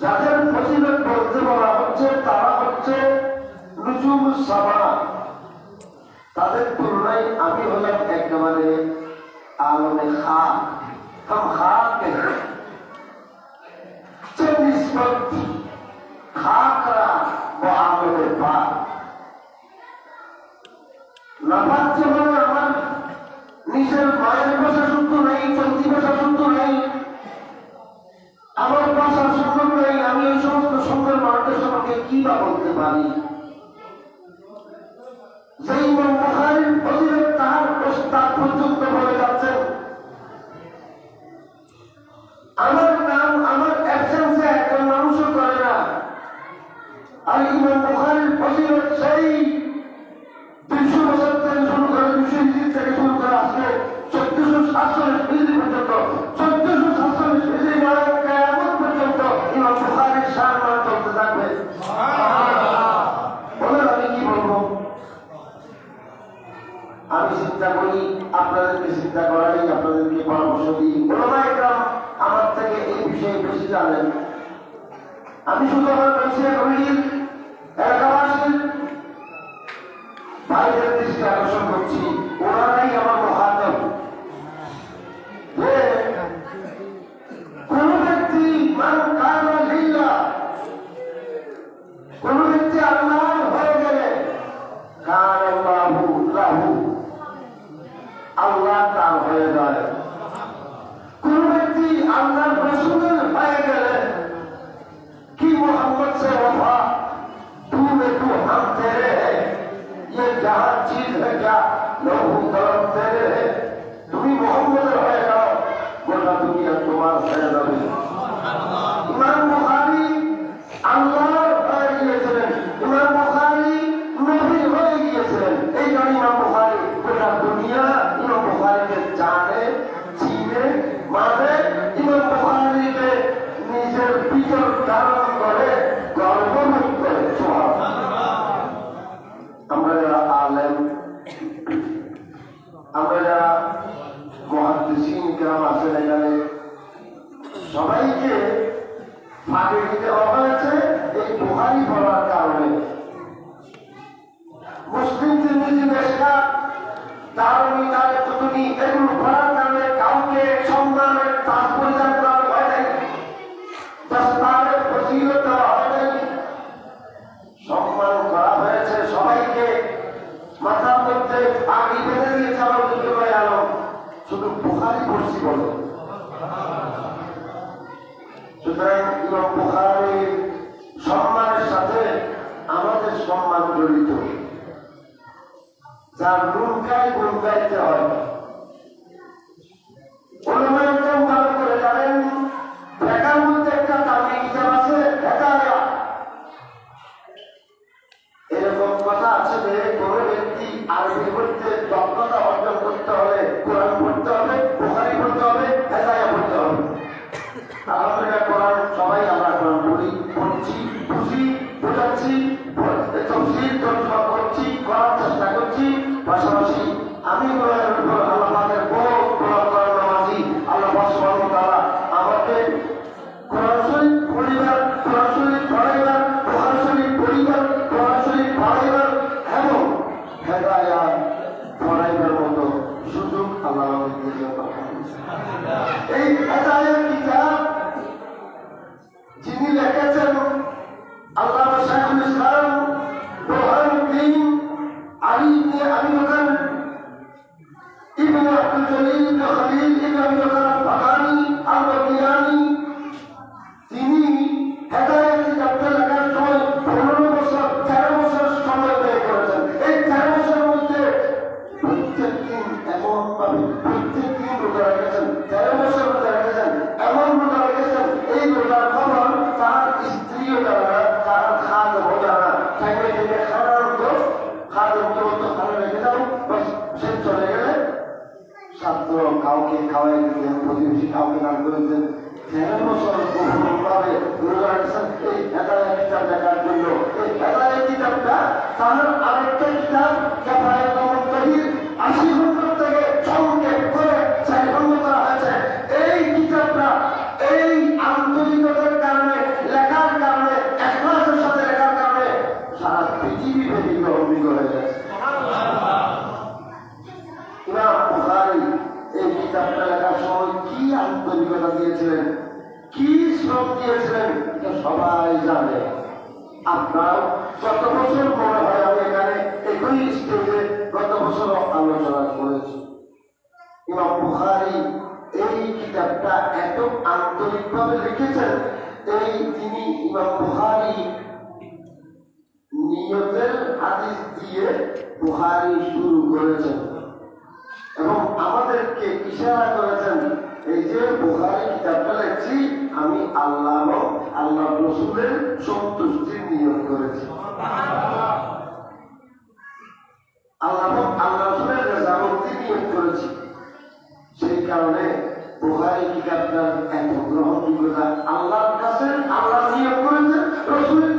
যাদের ফজিলত বলতে বলা হচ্ছে, তারা হচ্ছে রুজুম সামা তাদের তুলনায় আমি হলাম একেবারে আলমে খা হাম খা কে? যে নিষ্পত্তি আমি কি বলব আমি চিন্তা করি, আপনাদেরকে চিন্তা করাই আপনাদেরকে পরামর্শ দিই। বলবা আমার থেকে এই বিষয়ে বেশি জানেন। আমি শুধু আমার পেন্সিল কমিটির سے وفا تو میں تو ہم تیرے ہیں۔ یہ جہاں چیز ہے کیا؟ لوگوں کرم تیرے ہیں۔ تمہیں محمد رہے گا۔ ورنہ دنیا تمہار سے ہے কথা আছে যে কোনো ব্যক্তি আর বিপরীতে দক্ষতা অর্জন جليل كخليل إذا فقد ইশারা করেছেন। এই যে কিতাবটা আমি আল্লাহ আল্লাহ রসুলের নিয়োগ করেছি। আল্লাহ আল্লাহ রসুলের নিয়োগ করেছি। সেই কারণে বোহারি কিতাবটার এত গ্রহণযোগ্যতা আল্লাহর কাছে, আল্লাহ নিয়োগ করেছেন, রসুলের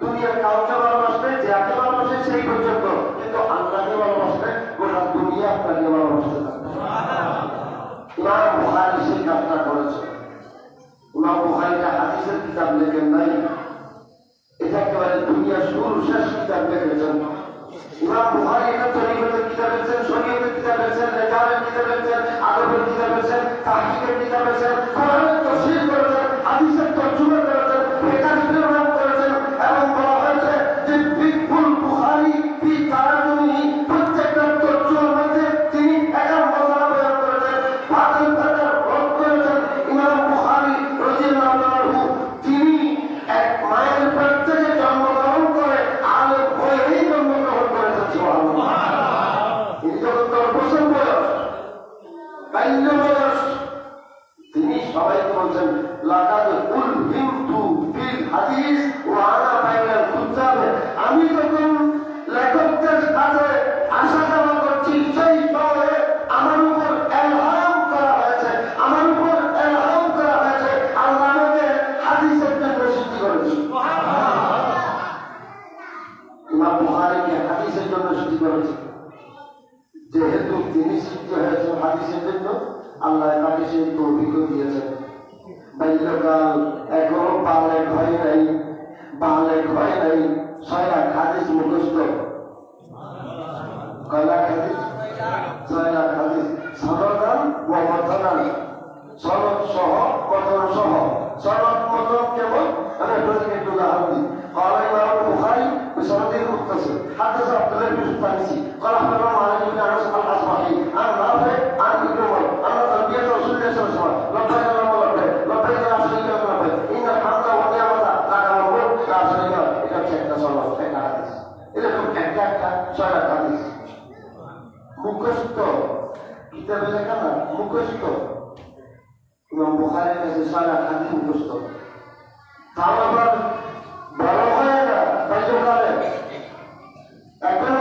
দুনিয়ার কাউকে ভালোবাসবে যাকে ভালোবাসে সেই পর্যন্ত। কিন্তু আল্লাহকে ভালোবাসবে গোটা দুনিয়া আপনাকে ভালোবাসতে থাকবে। ইমাম সেই কাজটা করেছে। ইমাম বুখারিটা হাদিসের কিতাব লেখেন নাই। এটা একেবারে দুনিয়া শুরু শেষ কিতাব লেখেছেন ইমাম বুখারি এটা তরিকতের কিতাব লিখছেন, শরীয়তের কিতাব লিখছেন রেজালের কিতাব লিখছেন, আদবের কিতাব লিখছেন তাহিকের কিতাব লিখছেন। কোরআনের মুখস্থ কয়লা খাদিস ছয়লা খাদিস সাধারণ ও মধ্যান সনদ সহ কঠোর সহ সনদ মতন কেবল أنا بذلك الدهاوي قال إمام البخاري بسند متصل حدث عبد الله بن الفارسي قال أخبرنا علي بن أنس الأصبحي عن نافع kita baca kata muka situ. Imam Bukhari kasih salah hati muka itu. Kalau baru baru kaya dah. Ekor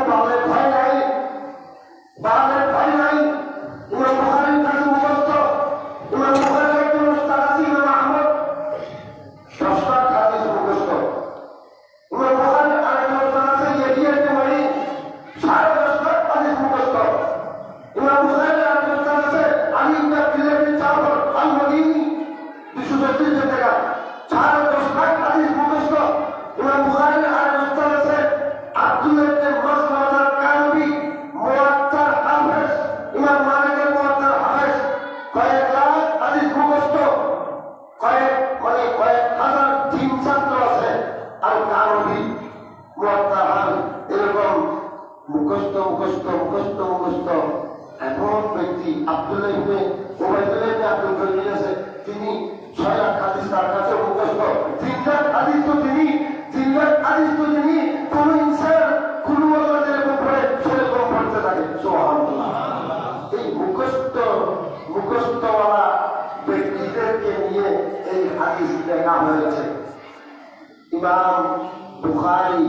Abdullah ইবনে ওবাইদুল্লাহ ইবনে আব্দুল জলিল আছে তিনি ছয় লাখ হাদিস তার কাছে মুখস্থ। তিন লাখ হাদিস তো তিনি, তিন লাখ হাদিস তো তিনি কোন ইনসান, কোন যেরকম পড়ে সেরকম পড়তে থাকে। সুবহানাল্লাহ। এই মুখস্থ, মুখস্থওয়ালা ব্যক্তিদেরকে নিয়ে এই হাদিস লেখা হয়েছে। ইমাম বুখারী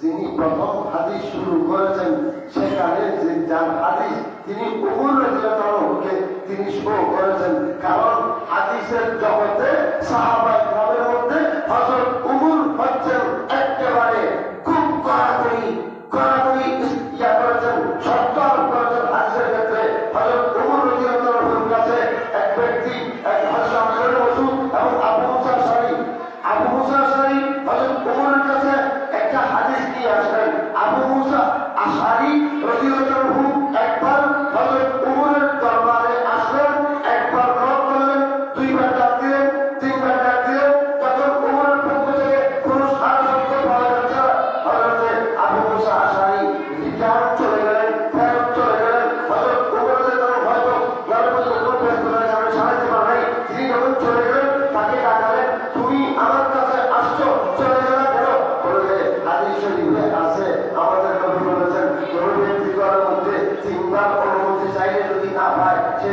যিনি প্রথম হাদিস শুরু করেছেন সেখানে যার হাদিস তিনি উমরকে তিনি শো করেছেন। কারণ হাদিসের জগতে সাহাবাদ মধ্যে হচ্ছেন একেবারে খুব কড়াকড়ি কড়াকড়ি ইয়া করেছেন। সব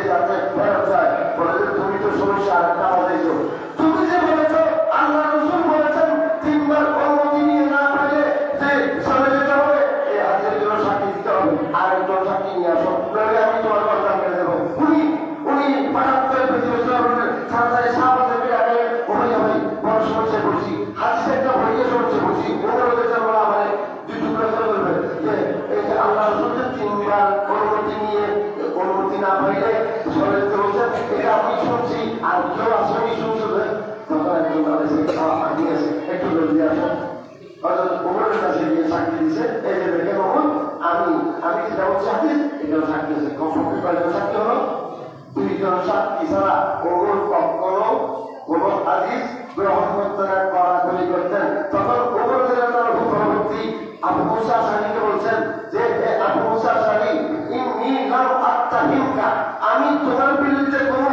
তাকে ফেরত চায় বলে তুমি তো সমস্যা আরেকটা আমাদের ছাড়া ওগুলো কখনো কোন হাদিস গ্রহণ কড়াকড়ি করতেন তখন ওগুলো পরবর্তী আবু মুসা সানিকে বলছেন যে আবু মুসা সানি আমি তোমার বিরুদ্ধে কোন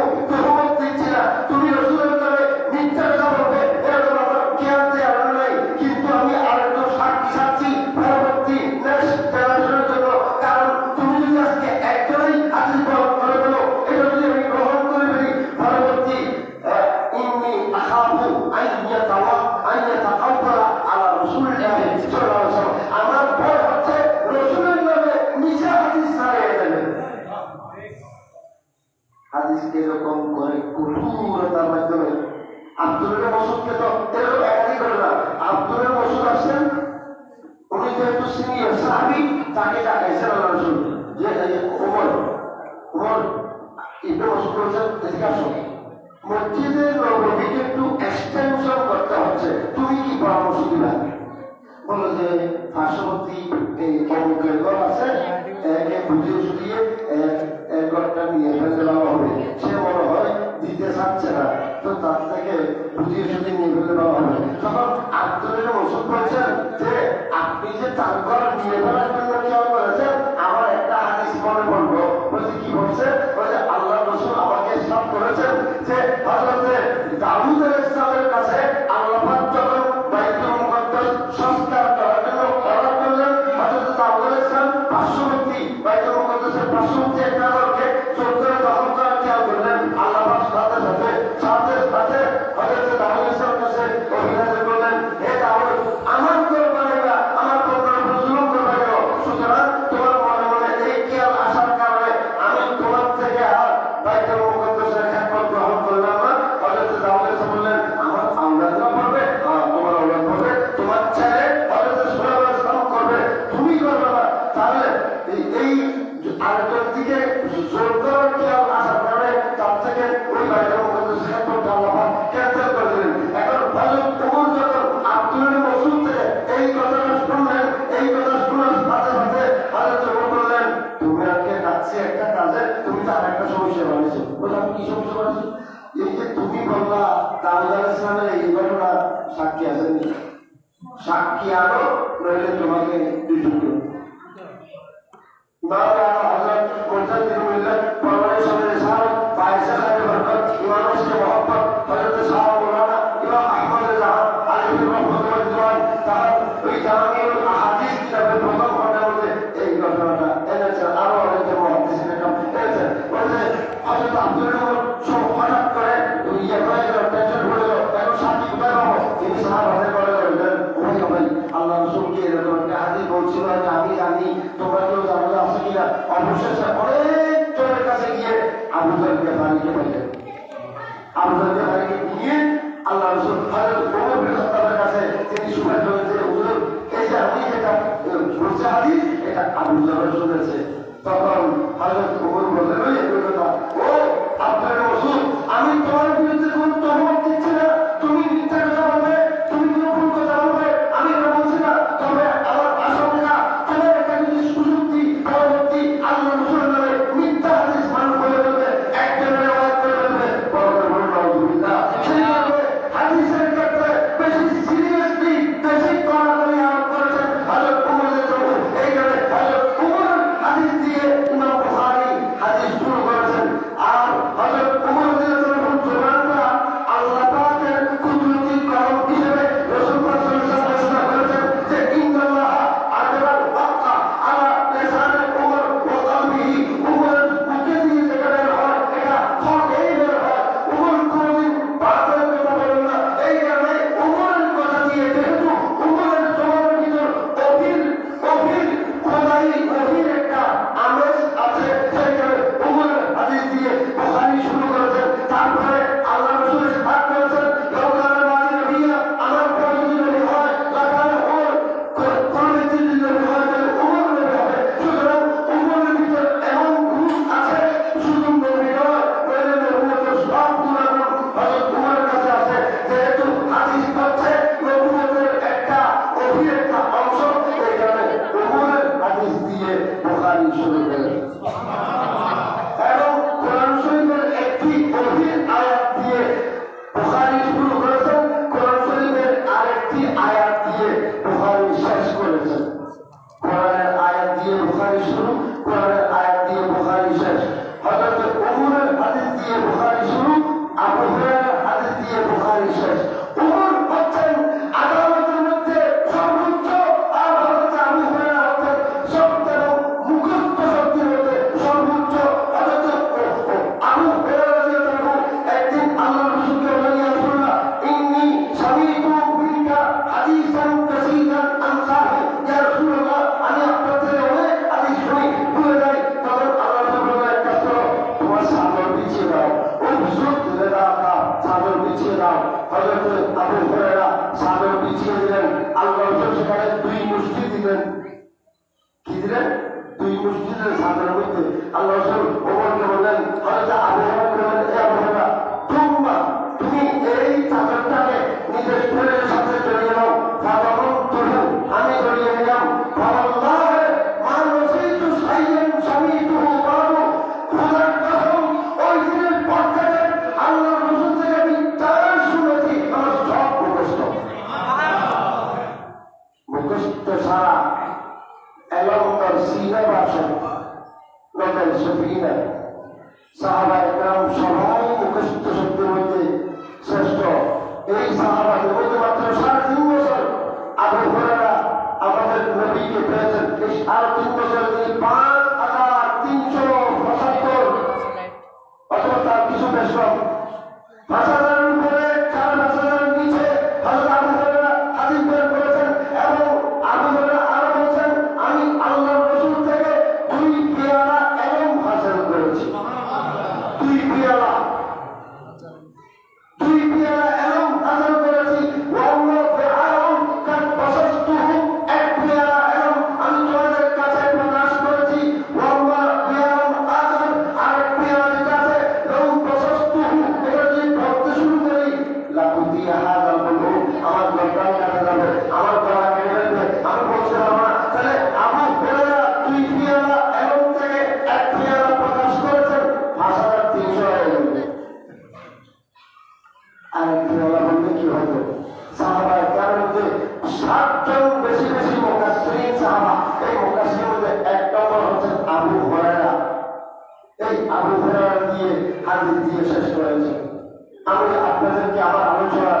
আমি আপনাদেরকে আবার আলোচনা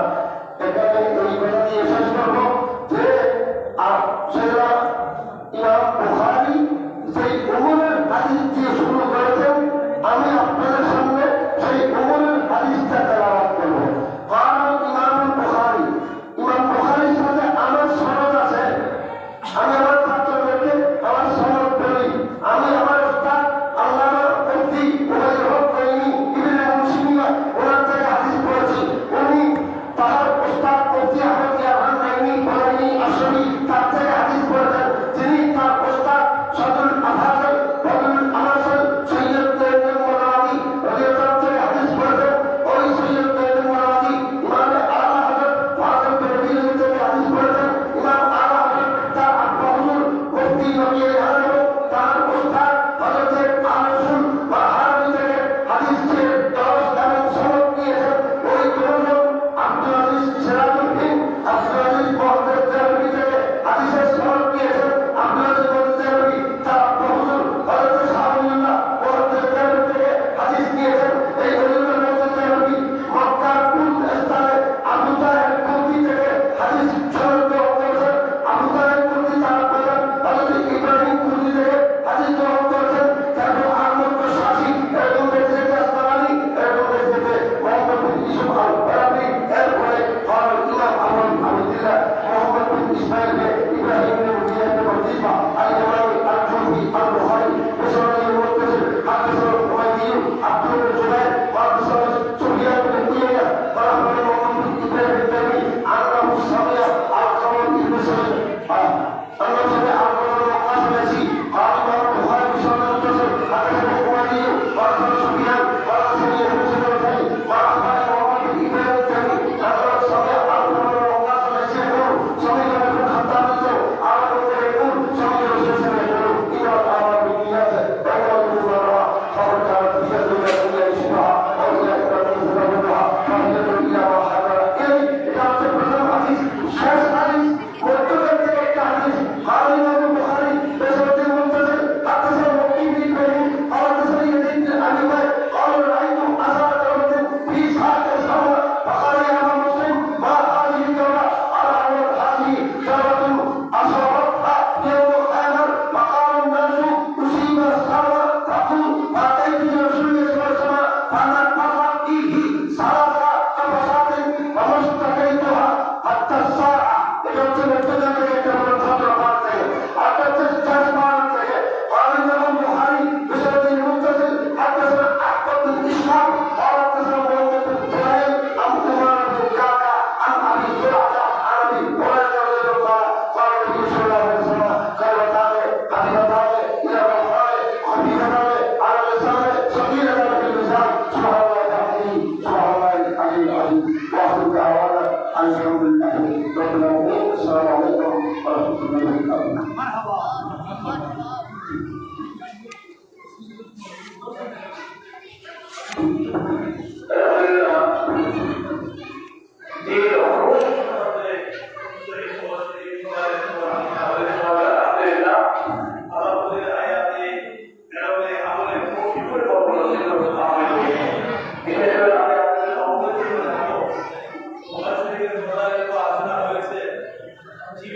এখানে এই কথা দিয়ে করব। যে